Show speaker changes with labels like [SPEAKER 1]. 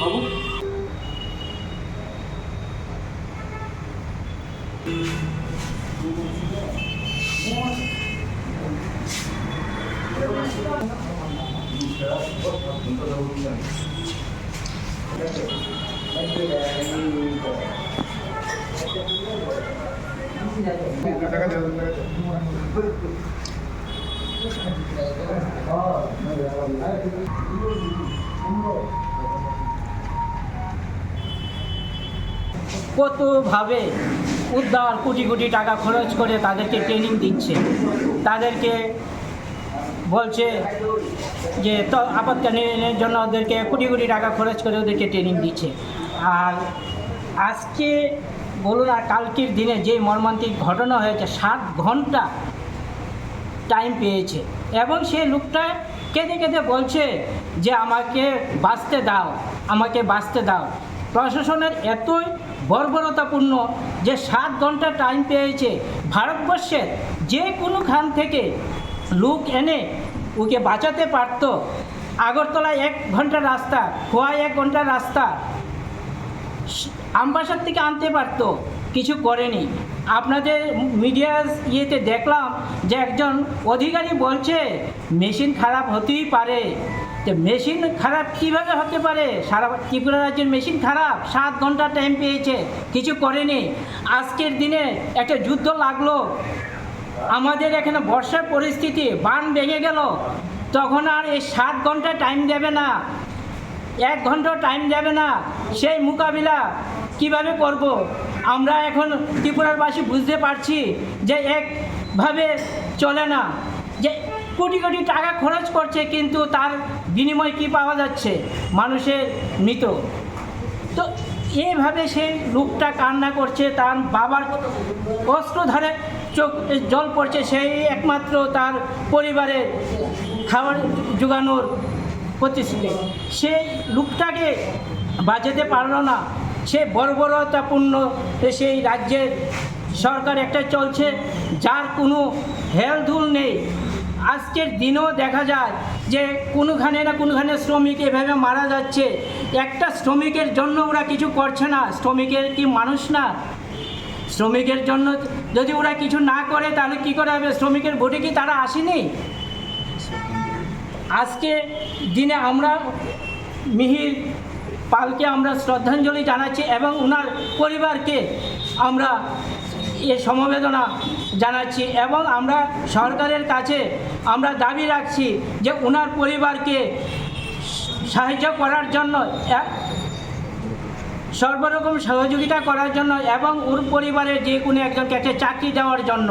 [SPEAKER 1] Babu Thank you. কতভাবে উদ্ধার কোটি কোটি টাকা খরচ করে তাদেরকে ট্রেনিং দিচ্ছে? তাদেরকে বলছে যে তো আপাতকালীনের জন্য ওদেরকে কোটি কোটি টাকা খরচ করে ওদেরকে ট্রেনিং দিচ্ছে। আর আজকে বলুন আর কালকের দিনে যে মর্মান্তিক ঘটনা হয়েছে, সাত ঘণ্টা টাইম পেয়েছে। এবং সেই লোকটা কেঁদে কেঁদে বলছে যে, আমাকে বাঁচতে দাও, আমাকে বাঁচতে দাও। প্রশাসনের এতই বর্বরতাপূর্ণ যে, সাত ঘণ্টা টাইম পেয়েছে। ভারতবর্ষের যে কোনোখান থেকে লোক এনে ওকে বাঁচাতে পারতো, আগরতলায় এক ঘণ্টার রাস্তা খোয়াই এক ঘণ্টা রাস্তা আমবাসার থেকে আনতে পারতো, কিছু করেনি। আপনাদের মিডিয়ার ইয়েতে দেখলাম যে একজন অধিকারী বলছে, মেশিন খারাপ হতেই পারে। তো মেশিন খারাপ কীভাবে হতে পারে? সারা ত্রিপুরা রাজ্যের মেশিন খারাপ, সাত ঘণ্টা টাইম পেয়েছে, কিছু করেনি। আজকের দিনে একটা যুদ্ধ লাগল। আমাদের এখানে বর্ষার পরিস্থিতি, বান ভেঙে গেল। তখন আর এই সাত ঘণ্টা টাইম দেবে না। এক ঘণ্টা টাইম যাবে না। সেই মোকাবিলা কীভাবে করব? আমরা এখন ত্রিপুরার বাসী বুঝতে পারছি যে একভাবে চলে না। যে কোটি কোটি টাকা খরচ করছে কিন্তু তার বিনিময় কি পাওয়া যাচ্ছে? মানুষের মৃত। তো এইভাবে সেই লোকটা কান্না করছে, তার বাবার অস্ত্র ধারে চোখ, জল পড়ছে, সেই একমাত্র তার পরিবারের খাবার জোগানোর প্রতিশ্রুতি সে লোকটাকে বাঁচাতে পারল না। সে বর্বরতাপূর্ণ সেই রাজ্যের সরকার একটা চলছে, যার কোনো হেলদুল নেই। আজকের দিনেও দেখা যায় যে কোনোখানে না কোনোখানে শ্রমিক এভাবে মারা যাচ্ছে। একটা শ্রমিকের জন্য ওরা কিছু করছে না। শ্রমিকের কি মানুষ না? শ্রমিকের জন্য যদি ওরা কিছু না করে, তাহলে কি করে হবে? শ্রমিকের ভোটে কি তারা আসেনি? আজকে দিনে আমরা মিহির পালকে আমরা শ্রদ্ধাঞ্জলি জানাচ্ছি এবং ওনার পরিবারকে আমরা এ সমবেদনা জানাচ্ছি এবং আমরা সরকারের কাছে আমরা দাবি রাখছি যে ওনার পরিবারকে সাহায্য করার জন্য সর্বরকম সহযোগিতা করার জন্য এবং ওর পরিবারের যে কোনো একজনকে একটা চাকরি দেওয়ার জন্য।